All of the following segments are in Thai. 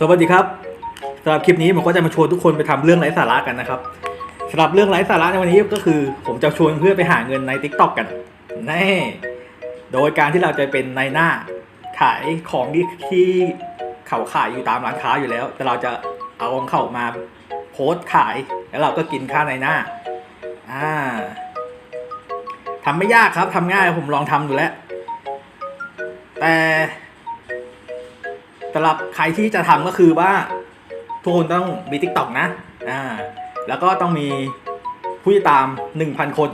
สวัสดีครับสำหรับคลิปนี้ผมก็จะมาชวนทุกคนไปทำเรื่องไร้สาระกันนะครับสำหรับเรื่องไร้สาระในวันนี้ก็คือ ผมจะชวนเพื่อนไปหาเงินใน t ิ k t o k กันแน่โดยการที่เราจะเป็นนายหน้าขายของที่ที่เขาขายอยู่ตามร้านค้าอยู่แล้ว แต่เราจะเอาของเขามาโพสต์ขาย แล้วเราก็กินค่าในหน้าอ่าทำไม่ยากครับทำง่ายผมลองทำดูแล้วแต่ สำหรับใครที่จะทำก็คือว่า ทุกคนต้องมี t ิ k t o k นะอ่าแล้วก็ต้องมีผู้ติดตาม 1,000 คน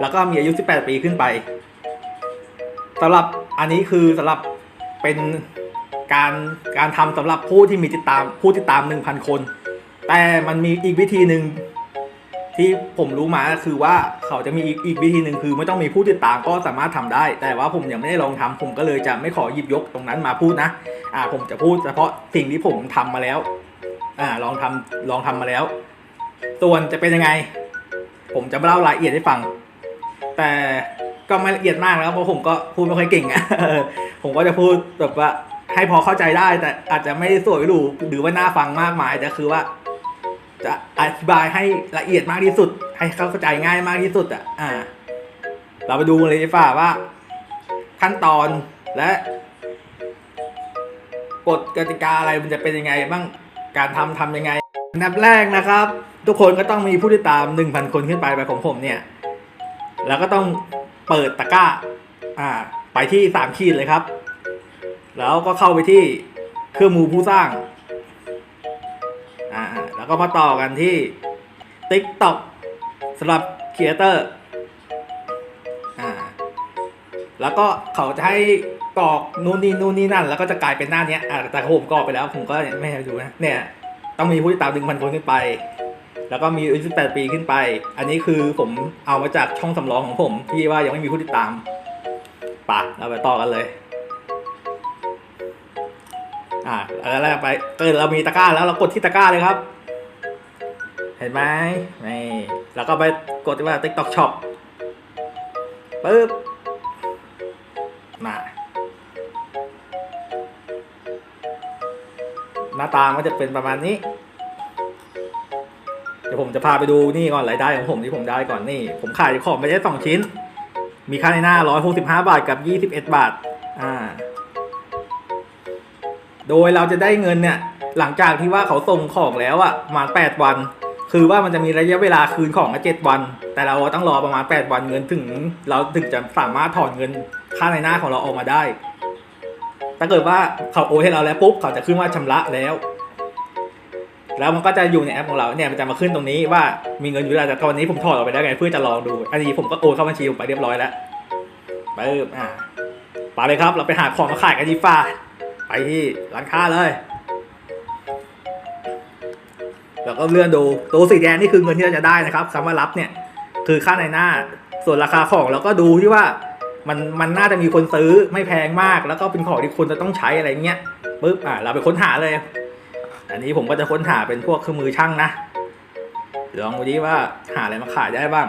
แล้วก็มีอายุ 18 ปีขึ้นไปสำหรับอันนี้คือสำหรับเป็นการการทำสำหรับผู้ที่มีติดตามผู้ติดตาม 1,000 คน แต่มันมีอีกวิธีหนึ่งที่ผมรู้มาคือว่าเขาจะมีอีกอีกวิธีหนึ่งคือ ไม่ต้องมีผู้ติดตามก็สามารถทำได้ แต่ว่าผมยังไม่ได้ลองทำผมก็เลยจะไม่ขอหยิบยกตรงนั้นมาพูดนะ อ่าผมจะพูดเฉพาะสิ่งที่ผมทำมาแล้ว อ่า ลองทำลองทำมาแล้ว ส่วนจะเป็นยังไง ผมจะมาเล่ารายละเอียดให้ฟัง แต่ก็ไม่ละเอียดมากแล้วเพราะผมก็พูดไม่ค่อยเก่งอะผมก็จะพูดแบบว่าให้พอเข้าใจได้แต่อาจจะไม่สวยหรูหรือว่าน่าฟังมากมายแต่คือว่า จะอธิบายให้ละเอียดมากที่สุด ให้เข้าใจง่ายมากที่สุดอะอ่า เราไปดูเลยดีกว่าว่า ขั้นตอนและ กฎกติกาอะไรมันจะเป็นยังไงบ้างการทำทำยังไงอันดับแรกนะครับ ทุกคนก็ต้องมีผู้ติดตาม 1,000 คนขึ้นไปแบบของผมเนี่ย แล้วก็ต้องเปิดตะกร้าอ่าไปที่สามขีดเลยครับ แล้วก็เข้าไปที่เครื่องมือผู้สร้างอ่าแล้วก็มาต่อกันที่ TikTok สำหรับครีเอเตอร์อ่าแล้วก็เขาจะให้ กรอกนู่นนี่นู่นนี่นั่น แล้วก็จะกลายเป็นหน้าเนี้ยอ่าแต่ผมกรอกไปแล้วผมก็ไม่ให้ดูนะเนี่ยต้องมีผู้ติดตามหนึ่งพันคนขึ้นไป แล้วก็มีอายุ18ปีขึ้นไป อันนี้คือผมเอามาจากช่องสำรองของผม ที่ว่ายังไม่มีผู้ติดตามปะเราไปต่อกันเลย อ่าแล้วแรไปเกิดเรามีตะกร้าแล้วเรากดที่ตะกร้าเลยครับ เห็นไหมนี่แล้วก็ไปกดที่ว่า TikTok Shop ปึ๊บ น้าตามันจะเป็นประมาณนี้ เดี๋ยวผมจะพาไปดูนี่ก่อนรายได้ของผมที่ผมได้ก่อนนี่ ผมขายของไปได้สองชิ้น มีค่าในหน้า165บาทกับ21บาท อ่า โดยเราจะได้เงินเนี่ย หลังจากที่ว่าเขาส่งของแล้วอะประมาณ8วัน คือว่ามันจะมีระยะเวลาคืนของก็7วัน แต่เราต้องรอประมาณ8วันเงินถึง เราถึงจะสามารถถอนเงินค่าในหน้าของเราออกมาได้ ถ้าเกิดว่าเขาโอนให้เราแล้วปุ๊บเขาจะขึ้นว่าชำระแล้ว แล้วมันก็จะอยู่ในแอปของเราเนี่ยมันจะมาขึ้นตรงนี้ว่ามีเงินอยู่แล้วแต่ตอนนี้ผมถอดออกไปแล้วไงเพื่อจะลองดู อันนี้ผมก็โอนเข้าบัญชีผมไปเรียบร้อยแล้วปึ๊บอ่าไปเลยครับ เราไปหาของมาขายกันดีฟ้าไปที่ร้านค้าเลยแล้วก็เลื่อนดูตัวสีแดงนี่คือเงินที่เราจะได้นะครับคำว่ารับเนี่ย คือค่าในหน้า ส่วนราคาของเราก็ดูที่ว่า มันมันน่าจะมีคนซื้อไม่แพงมาก แล้วก็เป็นของที่คนจะต้องใช้อะไรเงี้ยปึ๊บอ่าเราไปค้นหาเลย อันนี้ผมก็จะค้นหาเป็นพวกเครื่องมือช่างนะลองดูดิว่าหาอะไรมาขายได้บ้าง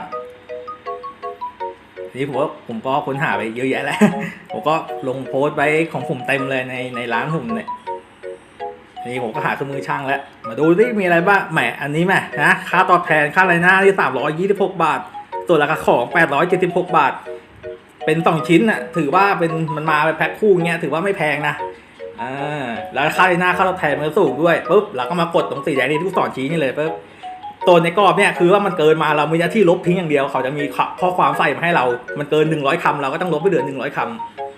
ทีนี้ผมก็ผมก็ค้นหาไปเยอะแยะแล้ว ผมก็ลงโพสต์ไว้ของผมเต็มเลยในในร้านผมเนี่ยทีนี้ผมก็หาเครื่องมือช่างแล้ว มาดูที่มีอะไรบ้าง แหม อันนี้แหมนะ ค่าตอบแทนค่าไรายหน้าที่สามร้อยยี่สิบหกบาท ส่วนราคาของแปดร้อยเจ็ดสิบหกบาท เป็นสองชิ้นน่ะถือว่าเป็นมันมาเป็นแพ็คคู่เงี้ยถือว่าไม่แพงนะอ่าแล้วค่าในหน้าค่าตอบแทนมันก็สูงด้วยปุ๊บเราก็มากดตรงสีแดงที่ทุกสอนชี้นี่เลยปุ๊บตัวในกรอบเนี่ยคือว่ามันเกินมาเรามีหน้าที่ลบทิ้งอย่างเดียวเขาจะมีข้อความใส่มาให้เรา มันเกินหนึ่งร้อยคำเราก็ต้องลบไปเหลือหนึ่งร้อยค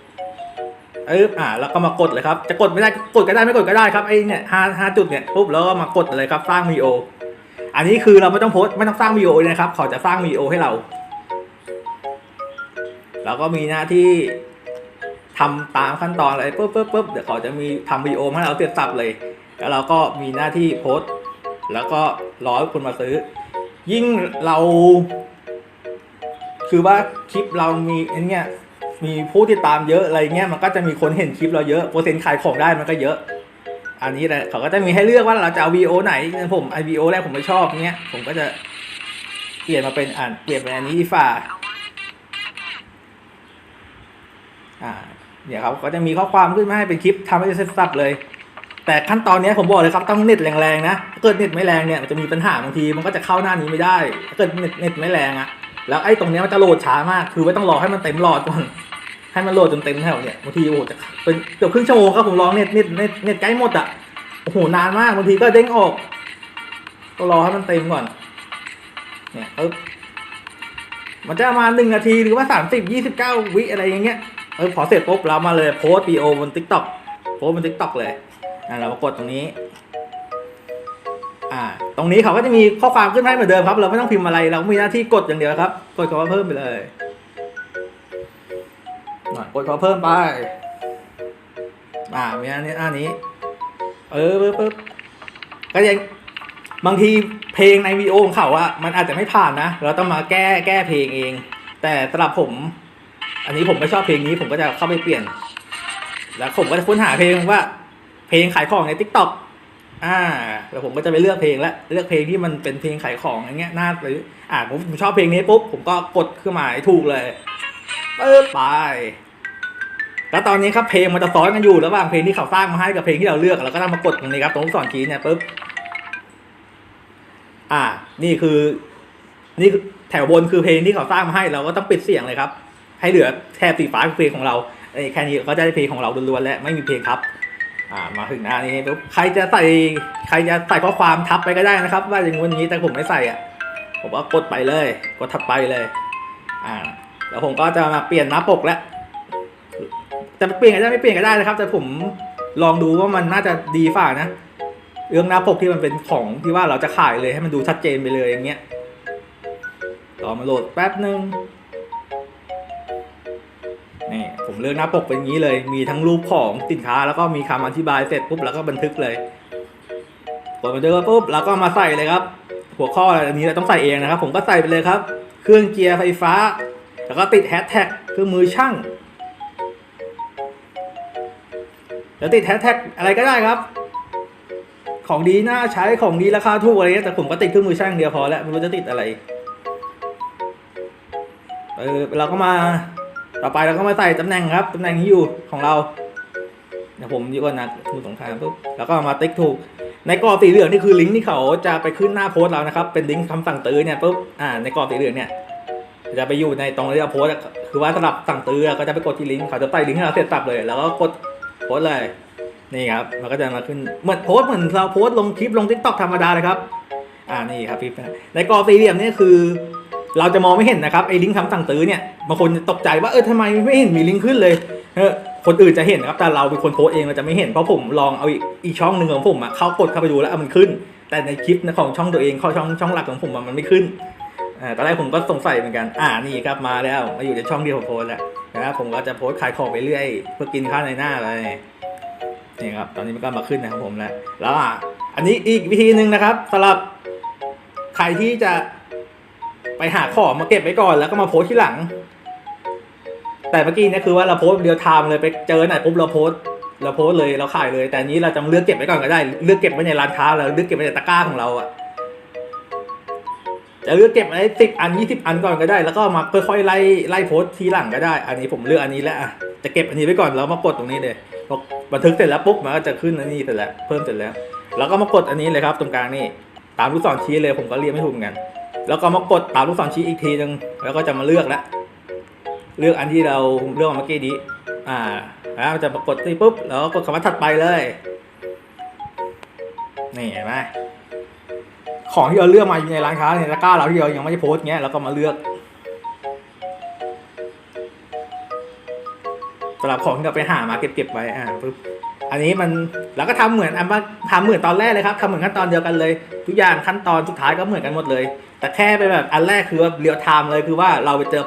ำเอออ่าแล้วก็มากดเลยครับจะกดไม่ได้กดก็ได้ไม่กดก็ได้ครับไอ้เนี่ยห้าห้าจุดเนี่ยปุ๊บแล้วก็มากดเลยครับสร้างวีโออันนี้คือเราไม่ต้องโพสต์ไม่ต้องสร้างวีโอเลยนะครับเขาจะสร้างวีดีโอให้เรา แล้วก็มีหน้าที่ทำตามขั้นตอนอะไรปุ๊บปุ๊บปุ๊บเดี๋ยวเขาจะมีทำวีดีโอให้เราเสร็จสับเลย แล้วเราก็มีหน้าที่โพสต์ แล้วก็รอให้คนมาซื้อ ยิ่งเรา คือว่าคลิปเรามีไอันเนี้ยมีผู้ติดตามเยอะอะไรเงี้ยมันก็จะมีคนเห็นคลิปเราเยอะเปอร์เซ็นต์ขายของได้มันก็เยอะ อันนี้แหละเขาก็จะมีให้เลือกว่าเราจะเอาวีโอไหนผมไอวีโอแรกผมไม่ชอบเงี้ยผมก็จะเปลี่ยนมาเป็นอ่านเปลี่ยนเป็นอันนี้ดีฝ่า อ่าเนี่ยครับก็จะมีข้อความขึ้นมาให้เป็นคลิปทำให้เสร็จสับเลย แต่ขั้นตอนนี้ผมบอกเลยครับต้องเน็ตแรงๆนะถ้าเกิดเน็ตไม่แรงเนี่ยมันจะมีปัญหาบางทีมันก็จะเข้าหน้านี้ไม่ได้ถ้าเกิดเน็ตเน็ตไม่แรงอะแล้วไอ้ตรงนี้มันจะโหลดช้ามากคือไม่ต้องรอให้มันเต็มหลอดก่อนให้มันโหลดจนเต็มแถวเนี่ยบางทีโอ้โหจะเป็นเกือบครึ่งชั่วโมงครับผมลองเน็ตเน็ตเน็ตเน็ตใกล้หมดอะโอ้โหนานมากบางทีก็เด้งออกต้องรอให้มันเต็มก่อนเนี่ยมันจะประมาณหนึ่งนาทีหรือว่าสามสิบยี่สิบเก้าวิอะไรอย่างเงี้ย เออพอเสร็จปุ๊บเรามาเลยโพสต์วีโอบนทิกตอกโพสต์บนทิกตอกเลยอ่าเรามากดตรงนี้ อ่า ตรงนี้เขาก็จะมีข้อความขึ้นให้เหมือนเดิมครับ เราไม่ต้องพิมพ์อะไร เรามีหน้าที่กดอย่างเดียวครับ กดคำว่าเพิ่มไปเลยอะกดคำว่าเพิ่มไป อ่ามีอันนี้อันนี้ เออปึ๊บปึ๊บก็ยังบางทีเพลงในวีโอของเขาอะมันอาจจะไม่ผ่านนะ เราต้องมาแก้แก้เพลงเอง แต่สำหรับผม อันนี้ผมไม่ชอบเพลงนี้ผมก็จะเข้าไปเปลี่ยน แล้วผมก็จะค้นหาเพลงว่า เพลงขายของในทิกตอกอ่าแล้วผมก็จะไปเลือกเพลงและเลือกเพลงที่มันเป็นเพลงขายของอย่างเงี้ยน่าซื้ออ่าผมชอบเพลงนี้ปุ๊บผมก็กดเครื่องหมายถูกเลยปึ๊บไปแล้วตอนนี้ครับเพลงมันจะซ้อนกันอยู่ระหว่างเพลงที่เขาสร้างมาให้กับเพลงที่เราเลือกแล้วก็ต้องมากดตรงนี้ครับตรงลูกศรชี้เนี่ยปุ๊บอ่า นี่คือ นี่แถวบนคือเพลงที่เขาสร้างมาให้เราก็ต้องปิดเสียงเลยครับ ให้เหลือแค่สีฟ้าเพลงของเราเอ้แค่นี้ก็จะได้เพลงของเราล้วนๆแล้วไม่มีเพลงครับอ่ามาถึงหน้านี้ปุ๊บใครจะใส่ใครจะใส่ข้อความทับไปก็ได้นะครับ ว่าอย่างงู้นนี้แต่ผมไม่ใส่อะผมว่ากดไปเลย กดทับไปเลยอ่าแล้วผมก็จะมาเปลี่ยนหน้าปกแล้วจะเปลี่ยนก็ได้ไม่เปลี่ยนก็ได้นะครับ แต่ผมลองดูว่ามันน่าจะดีฝ่านะเรื่องหน้าปกที่มันเป็นของที่ว่าเราจะขายเลยให้มันดูชัดเจนไปเลยอย่างเงี้ยรอมาโหลดแป๊บนึง นี่ผมเลือกหน้าปกเป็นอย่างนี้เลย มีทั้งรูปของสินค้าแล้วก็มีคำอธิบายเสร็จปุ๊บแล้วก็บันทึกเลยกดบันทึกปุ๊บแล้วก็มาใส่เลยครับ หัวข้ออันนี้เราต้องใส่เองนะครับ ผมก็ใส่ไปเลยครับ เครื่องเกียร์ไฟฟ้า แล้วก็ติดแฮชแท็กเครื่องมือช่างแล้วติดแฮชแท็กอะไรก็ได้ครับ ของดีน่าใช้ของดีราคาถูกอะไรเงี้ยแต่ผมก็ติดเครื่องมือช่างเดียวพอแล้วไม่รู้จะติดอะไรเออเราก็มา ต่อไปเราก็มาใส่ตำแหน่งครับ ตำแหน่งนี้อยู่ของเราเดี๋ยวผมอยู่ก่อนนะทูสงครามปุ๊บแล้วก็มาติ๊กถูก ในกรอบสีเหลืองนี่คือลิงก์ที่เขาจะไปขึ้นหน้าโพสต์เรานะครับ เป็นลิงก์คำสั่งตื้อเนี่ยปุ๊บอ่าในกรอบสีเหลืองเนี่ยจะไปอยู่ในตรงที่เราโพสต์คือว่าสำหรับสั่งตื้อเราก็จะไปกดที่ลิงก์เขาจะใส่ลิงก์ให้เราเสร็จสับเลย แล้วก็กดโพสต์เลยนี่ครับมันก็จะมาขึ้นเหมือนโพสต์เหมือนเราโพสต์ลงคลิปลงทิกตอกธรรมดาเลยครับ อ่านี่ครับพี่ในกรอบสี่เหลี่ยมนี่คือ เราจะมองไม่เห็นนะครับไอ้ลิงก์คำสั่งตื้อเนี่ยบางคนตกใจว่าเออทำไมไม่เห็นมีลิงก์ขึ้นเลยเออคนอื่นจะเห็นนะครับแต่เราเป็นคนโพสเองเราจะไม่เห็นเพราะผมลองเอาอีกช่องหนึ่งของผมอะเข้ากดเข้าไปดูแล้วมันขึ้น แต่ในคลิปของช่องตัวเองเข้าช่องช่องหลักของผมมันไม่ขึ้นอ่าตอนแรกผมก็สงสัยเหมือนกัน อ่านี่ครับมาแล้วมาอยู่ในช่องที่ผมโพสแล้วนะครับผมก็จะโพสขายของไปเรื่อยเพื่อกินข้าวในหน้าเลยนี่ครับตอนนี้มันก็มาขึ้นนะครับผมแล้วแล้วอะอันนี้อีกวิธีหนึ่งนะครับสำหรับใครที่จะ ไปหาของมาเก็บไว้ก่อนแล้วก็มาโพสที่หลัง แต่เมื่อกี้เนี่ยคือว่าเราโพสเดียวไทม์เลยไปเจอไหนปุ๊บเราโพสเราโพสเลยเราขายเลย แต่อันนี้เราจะเลือกเก็บไว้ก่อนก็ได้ เลือกเก็บไว้ในร้านค้าเราเลือกเก็บไว้ในตะกร้าของเราอะจะเลือกเก็บไว้สิบอันยี่สิบอันก่อนก็ได้ แล้วก็มาค่อยๆไล่ไล่โพสทีหลังก็ได้ อันนี้ผมเลือกอันนี้แล้วอะจะเก็บอันนี้ไว้ก่อนแล้วมากดตรงนี้เลยพอบันทึกเสร็จแล้วปุ๊บมันก็จะขึ้นอันนี้เสร็จแล้วเพิ่มเสร็จแล้ว แล้วก็มากดอันนี้เลยครับ ตรงกลางนี่ตามลูกศรชี้เลยผมก็เรียกไม่ถูกเหมือนกัน แล้วก็มากดตามลูกศรชี้อีกทีนึงแล้วก็จะมาเลือกแล้วเลือกอันที่เราเลือกเมื่อกี้นี้อ่าแล้วจะมากดที่ปุ๊บแล้วก็กดคำว่าถัดไปเลยนี่เห็นไหมของที่เราเลือกมาอยู่ในร้านค้าในตะกร้าเราที่เรายังไม่ได้โพสต์เงี้ยเราก็มาเลือกสำหรับของที่เราไปหามาเก็บเก็บไว้อ่าปึ๊บอันนี้มันเราก็ทำเหมือนอันว่าทำเหมือนตอนแรกเลยครับทำเหมือนขั้นตอนเดียวกันเลย ทุกอย่างขั้นตอนสุดท้ายก็เหมือนกันหมดเลย แต่แค่ไปแบบอันแรกคือว่าเรียลไทม์เลยคือว่าเราไปเจอ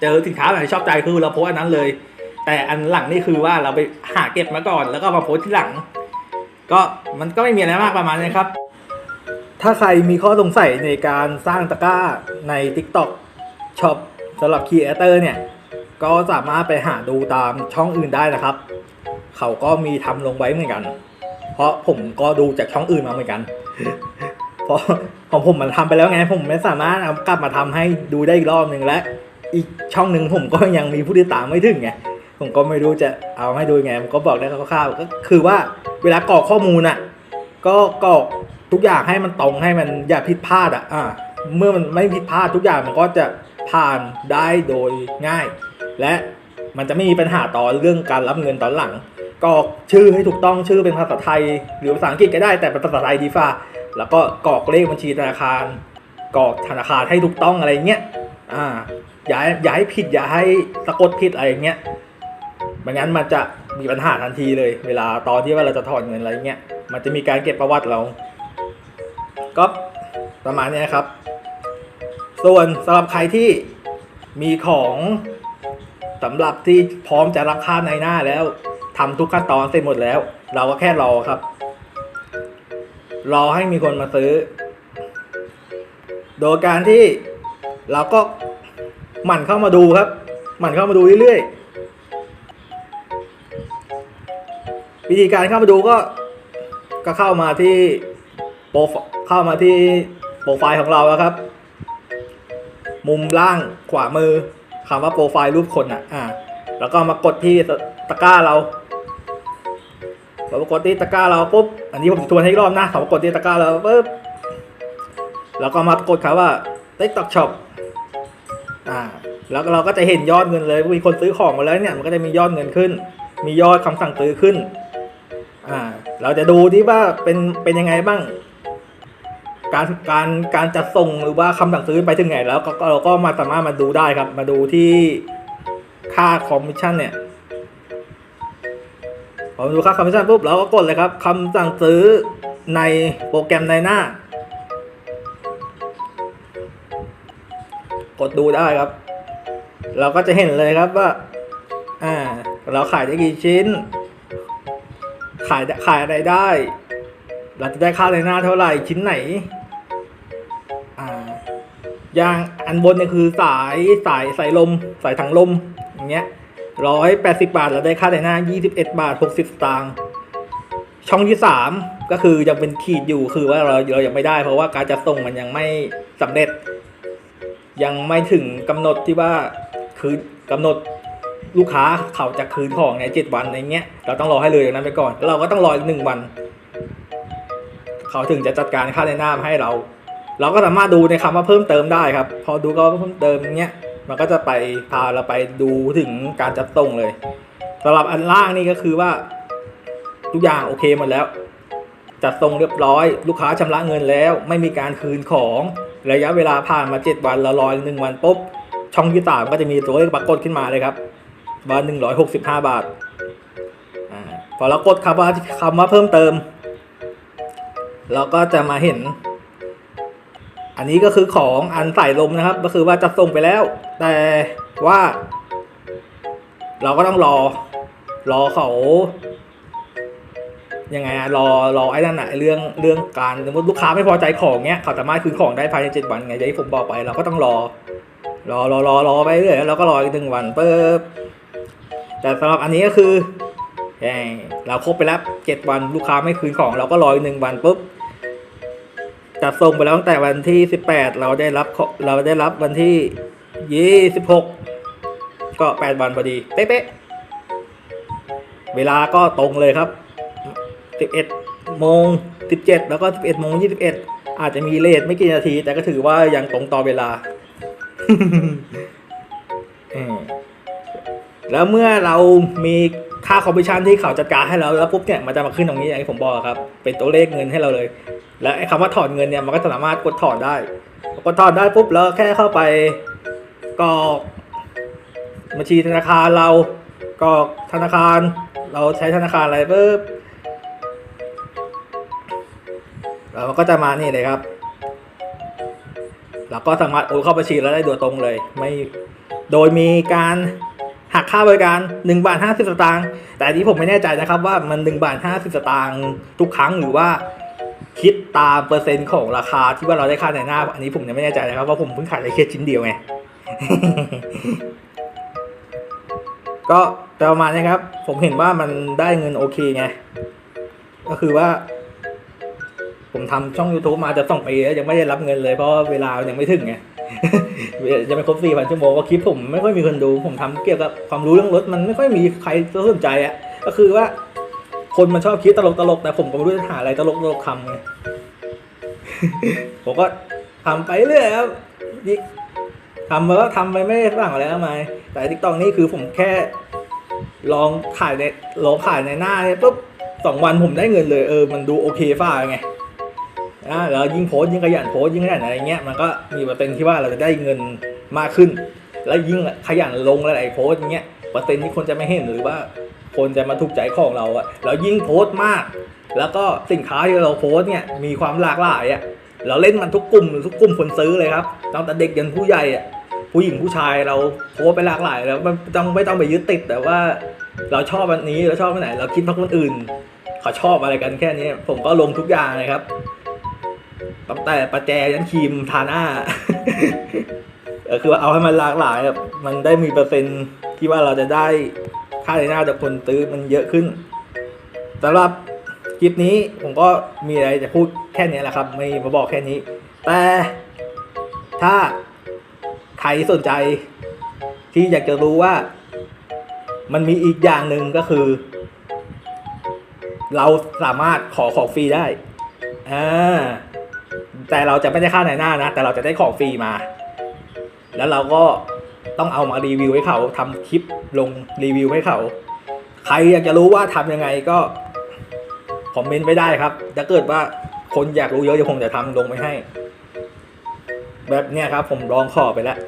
เจอสินค้าแบบชอบใจคือเราโพสอันนั้นเลย แต่อันหลังนี่คือว่าเราไปหาเก็บมาก่อน แล้วก็มาโพสที่หลัง ก็มันก็ไม่มีอะไรมากประมาณนี้ครับ ถ้าใครมีข้อสงสัยในการสร้างตะกร้าใน TikTok Shop สำหรับ Creator เนี่ย ก็สามารถไปหาดูตามช่องอื่นได้นะครับ เขาก็มีทำลงไว้เหมือนกัน เพราะผมก็ดูจากช่องอื่นมาเหมือนกัน เพราะของผมมันทำไปแล้วไง ผมไม่สามารถเอากลับมาทำให้ดูได้อีกรอบหนึ่งและ อีกช่องหนึ่งผมก็ยังมีผู้ติดตามไม่ถึงไงผมก็ไม่รู้จะเอาให้ดูไงผมก็บอกได้คร่าวๆก็คือว่าเวลากรอกข้อมูลอะ ก็กรอกทุกอย่างให้มันตรงให้มันอย่าผิดพลาดอะอ่าเมื่อมันไม่ผิดพลาดทุกอย่างมันก็จะผ่านได้โดยง่าย และมันจะไม่มีปัญหาต่อเรื่องการรับเงินตอนหลังกรอกชื่อให้ถูกต้องชื่อเป็นภาษาไทย หรือภาษาอังกฤษก็ได้แต่เป็นภาษาไทยดีฟ่า แล้วก็กรอกเลขบัญชีธนาคารกรอกธนาคารให้ถูกต้องอะไรเงี้ยอ่าอย่าให้อย่าให้ผิดอย่าให้สะกดผิดอะไรเงี้ยไม่งั้นมันจะมีปัญหาทันทีเลย เวลาตอนที่ว่าเราจะถอนเงินอะไรเงี้ยมันจะมีการเก็บประวัติเรา ก็ประมาณนี้ครับ ส่วนสำหรับใครที่มีของสำหรับที่พร้อมจะรับค่าในหน้าแล้วทำทุกขั้นตอนเสร็จหมดแล้ว เราก็แค่รอครับ รอให้มีคนมาซื้อ โดยการที่เราก็หมั่นเข้ามาดูครับ หมั่นเข้ามาดูเรื่อยๆ วิธีการเข้ามาดูก็ ก็เข้ามาที่โปรไฟเข้ามาที่โปรไฟล์ของเราแล้วครับ มุมล่างขวามือคำว่าโปรไฟล์รูปคนอะ อ่า แล้วก็มากดที่ตะกร้าเรา พอมากดที่ตะกร้าเราปุ๊บ อันนี้ผมทวนให้อีกรอบนะพอมากดที่ตะกร้าเราปุ๊บแล้วก็มากดคำว่า TikTok Shop อ่า แล้วเราก็จะเห็นยอดเงินเลยมีคนซื้อของมาแล้วเนี่ย มันก็จะมียอดเงินขึ้น มียอดคำสั่งซื้อขึ้น อ่า เราจะดูที่ว่าเป็นเป็นยังไงบ้าง การการการจัดส่งหรือว่าคำสั่งซื้อไปถึงไหนแล้วก็เราก็มาสามารถมาดูได้ครับ มาดูที่ค่าคอมมิชชั่นเนี่ย พอมาดูค่าคอมมิชชั่นปุ๊บเราก็กดเลยครับคำสั่งซื้อในโปรแกรมในหน้า กดดูได้ครับ เราก็จะเห็นเลยครับว่า อ่า เราขายได้กี่ชิ้น ขายขายอะไรได้ เราจะได้ค่าในหน้าเท่าไหร่ชิ้นไหน อ่าอย่างอันบนเนี่ยคือสายสายสายลม สายถังลมอย่างเงี้ย ร้อยแปดสิบาท เราได้ค่าในหน้ายี่สิบเอ็ดบาทหกสิบตางค์ช่องที่สามก็คือยังเป็นขีดอยู่คือว่าเราเรายังไม่ได้ เพราะว่าการจัดส่งมันยังไม่สำเร็จ ยังไม่ถึงกำหนดที่ว่าคืนกำหนดลูกค้าเขาจะคืนของในเจ็ดวันในเงี้ยเราต้องรอให้เลยอย่างนั้นไปก่อนเราก็ต้องรออีกหนึ่งวัน เขาถึงจะจัดการค่าในหน้ามาให้เรา เราก็สามารถดูในคำว่าเพิ่มเติมได้ครับ พอดูก็เพิ่มเติมเงี้ย มันก็จะไปพาเราไปดูถึงการจัดส่งเลยสำหรับอันล่างนี่ก็คือว่า ทุกอย่างโอเคหมดแล้ว จัดส่งเรียบร้อย ลูกค้าชำระเงินแล้ว ไม่มีการคืนของระยะเวลาผ่านมา 7 วันเรารออีกหนึ่งวันปุ๊บช่องที่สามก็จะมีตัวเลขปรากฏขึ้นมาเลยครับว่าหนึ่งร้อยหกสิบห้าบาทอพอเรากดคำว่าคำว่าเพิ่มเติม เราก็จะมาเห็น อันนี้ก็คือของอันใส่ลมนะครับ ก็คือว่าจะส่งไปแล้ว แต่ว่า เราก็ต้องรอ รอเขายังไงอะรอรอไอ้นั่นอะเรื่องเรื่องการสมมติลูกค้าไม่พอใจของเนี้ยเขาสามารถคืนของได้ภายในเจ็ดวันไงอย่างที่ผมบอกไป เราก็ต้องรอ รอรอรอรอไปเรื่อยแล้วเราก็รออีกหนึ่งวันปุ๊บแต่สำหรับอันนี้ก็คือเราครบไปแล้วเจ็ดวันลูกค้าไม่คืนของ เราก็รออีกหนึ่งวันปุ๊บ จัดส่งไปแล้วตั้งแต่วันที่สิบแปดเราได้รับเราได้รับวันที่ยี่สิบหกก็แปดวันพอดี เป๊ะๆเวลาก็ตรงเลยครับ 11โมง17 แล้วก็ 11โมง21 อาจจะมีเลทไม่กี่นาที แต่ก็ถือว่ายังตรงต่อเวลาแล้วเมื่อเรามี ค่าคอมมิชชั่นที่เขาจัดการให้เราแล้วปุ๊บเนี่ยมันจะมาขึ้นตรงนี้อย่างที่ผมบอกครับ เป็นตัวเลขเงินให้เราเลย แล้วไอ้คำว่าถอนเงินเนี่ยมันก็สามารถกดถอนได้กดถอนได้ปุ๊บแล้วแค่เข้าไปกรอกบัญชีธนาคารเรากรอกธนาคาร เราใช้ธนาคารอะไรปุ๊บแล้วมันก็จะมานี่เลยครับเราก็สามารถโอนเข้าบัญชีแล้วได้โดยตรงเลย ไม่โดยมีการ หักค่าบริการ1บาท50 สตางค์แต่อันนี้ผมไม่แน่ใจนะครับว่ามัน1บาท50 สตางค์ทุกครั้งหรือว่าคิดตามเปอร์เซ็นต์ของราคาที่ว่าเราได้ค่าในหน้า อันนี้ผมยังไม่แน่ใจนะครับเพราะผมเพิ่งขายได้แค่ชิ้นเดียวไงก็ประมาณนี้ครับ ผมเห็นว่ามันได้เงินโอเคไง ก็คือว่า ผมทำช่อง YouTube มาจะสองปีแล้วยังไม่ได้รับเงินเลยเพราะเวลายังไม่ถึงไง จะไม่ครบสี่พันชั่วโมงว่าคลิปผมไม่ค่อยมีคนดู ผมทำเกี่ยวกับความรู้เรื่องรถมันไม่ค่อยมีใครสนใจอะก็คือว่า คนมันชอบคิดตลกตลกแต่ผมก็ไม่รู้จะหาอะไรตลกตลกคำไงผมก็ทำไปเรื่อยครับทำไปว่าทำไปไม่ได้างอะไรมากมายแต่ทิกตอกนี่คือผมแค่ ลองถ่ายในลองถ่ายในหน้าเนี่ยปุ๊บสองวันผมได้เงินเลยเออมันดูโอเคฟ้าไง อ่าแล้วยิ่งโพสยิ่งขยันโพสยิ่งขยันอะไรเงี้ยมันก็มีเปอร์เซ็นต์ที่ว่าเราจะได้เงินมากขึ้น แล้วยิ่งขยันลงหลายๆโพสอย่างเงี้ยเปอร์เซ็นต์ที่คนจะไม่เห็นหรือว่าคนจะมาถูกใจของเราอะแล้วยิ่งโพสมาก แล้วก็สินค้าที่เราโพสเนี่ยมีความหลากหลายอะเราเล่นมันทุกกลุ่มทุกกลุ่มคนซื้อเลยครับตั้งแต่เด็กยันผู้ใหญ่อะผู้หญิงผู้ชายเราโพสไปหลากหลายแล้วมันต้องไม่ต้องไปยึดติดแต่ว่าเราชอบอันนี้เราชอบอันไหน เราคิดว่าคนอื่นเขาชอบอะไรกันแค่นี้ ผมก็ลงทุกอย่างเลยครับ ตั้งแต่ประแจยันครีมทาหน้าคือว่าเอาให้มันหลากหลายครับมันได้มีเปอร์เซ็นต์ที่ว่าเราจะได้ค่าในหน้าจากคนซื้อมันเยอะขึ้นสำหรับคลิปนี้ผมก็มีอะไรจะพูดแค่นี้แหละครับ ไม่มาบอกแค่นี้ แต่ถ้าใครสนใจที่อยากจะรู้ว่า มันมีอีกอย่างหนึ่งก็คือ เราสามารถขอของฟรีได้อ่า แต่เราจะไม่ได้ค่าในหน้านะ แต่เราจะได้ของฟรีมา แล้วเราก็ต้องเอามารีวิวให้เขาทำคลิปลงรีวิวให้เขา ใครอยากจะรู้ว่าทำยังไงก็คอมเมนต์ไว้ได้ครับ ถ้าเกิดว่าคนอยากรู้เยอะเดี๋ยวผมจะทำลงไปให้ แบบเนี้ยครับ ผมลองขอไปแล้ว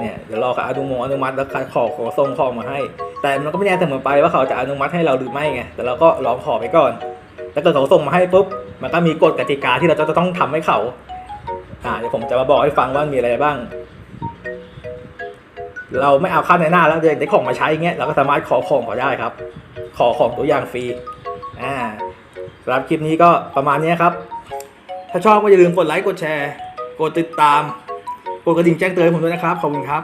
เนี่ยเดี๋ยวรอเขาอนุโมอนุมัติแล้วขอขอส่งของมาให้ แต่มันก็ไม่แน่เสมอไปว่าเขาจะอนุมัติให้เราหรือไม่ไงแต่เราก็ลองขอไปก่อน แล้วเกิดเขาส่งมาให้ปุ๊บมันก็มีกฎกติกาที่เราจะต้องทำให้เขาอ่าเดี๋ยวผมจะมาบอกให้ฟังว่ามีอะไรบ้าง เราไม่เอาค่าในหน้าแล้วเดี๋ยวได้ของมาใช้เงี้ยเราก็สามารถขอของเขาได้ครับ ขอของตัวอย่างฟรีอ่าสำหรับคลิปนี้ก็ประมาณนี้ครับ ถ้าชอบก็อย่าลืมกดไลค์กดแชร์ กดติดตามกดกระดิ่งแจ้งเตือนผมด้วยนะครับขอบคุณครับ